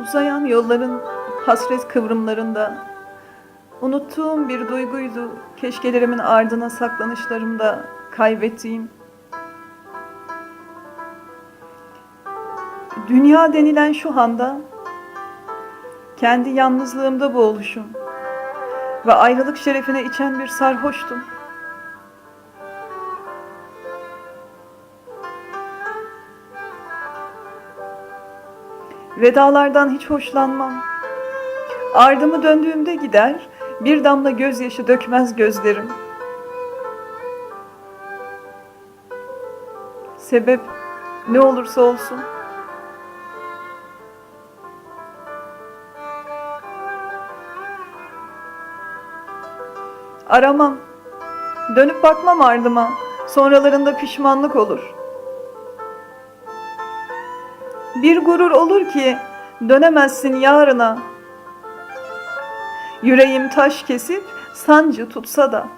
Uzayan yolların hasret kıvrımlarında Unuttuğum bir duyguydu keşkelerimin ardına saklanışlarımda kaybettiğim. Dünya denilen şu anda kendi yalnızlığımda boğuluşum ve ayrılık şerefine içen bir sarhoştum. Vedalardan hiç hoşlanmam. Ardımı döndüğümde gider, bir damla gözyaşı dökmez gözlerim. Sebep ne olursa olsun. Aramam. Dönüp bakmam ardıma. Sonralarında pişmanlık olur. Bir gurur olur ki dönemezsin yarına. Yüreğim taş kesip sancı tutsa da.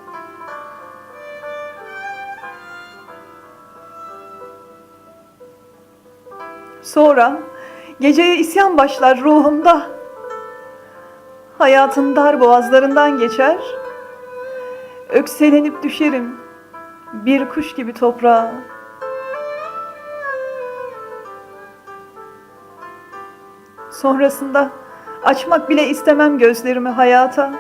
Sonra geceye isyan başlar ruhumda. Hayatın dar boğazlarından geçer. Ökselenip düşerim bir kuş gibi toprağa. Sonrasında açmak bile istemem gözlerimi hayata.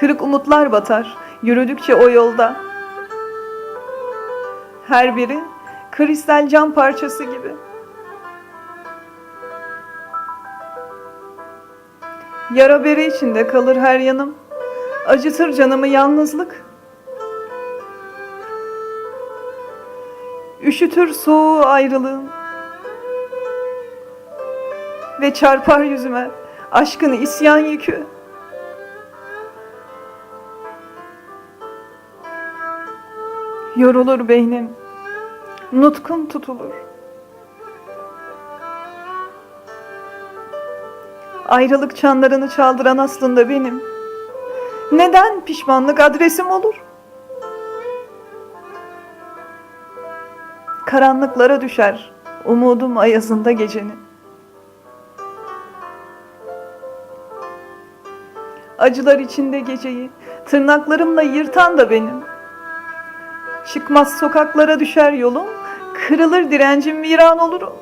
Kırık umutlar batar yürüdükçe o yolda. Her biri kristal cam parçası gibi. Yara bere içinde kalır her yanım. Acıtır canımı yalnızlık. Üşütür soğuğu ayrılığın. Ve çarpar yüzüme aşkın isyan yükü. Yorulur beynim, nutkum tutulur. Ayrılık çanlarını çaldıran aslında benim. Neden pişmanlık adresim olur? Karanlıklara düşer umudum ayazında gecenin. Acılar içinde geceyi tırnaklarımla yırtan da benim. Çıkmaz sokaklara düşer yolum, kırılır direncim viran olurum.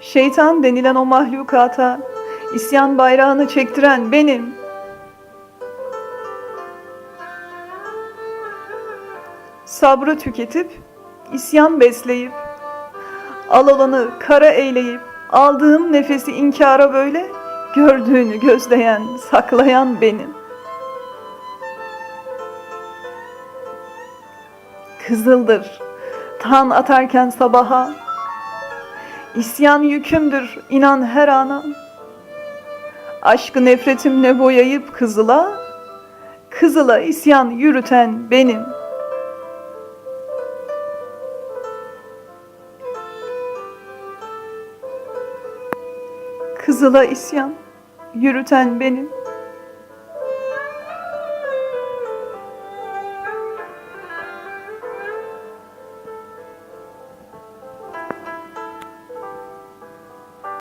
Şeytan denilen o mahlukata isyan bayrağını çektiren benim. Sabrı tüketip, isyan besleyip, al olanı kara eyleyip, aldığım nefesi inkara böyle, gördüğünü gözleyen, saklayan benim. Kızıldır, tan atarken sabaha, İsyan yükümdür inan her ana. Aşkı nefretimle boyayıp kızıla, kızıla isyan yürüten benim. Kızıla isyan yürüten benim.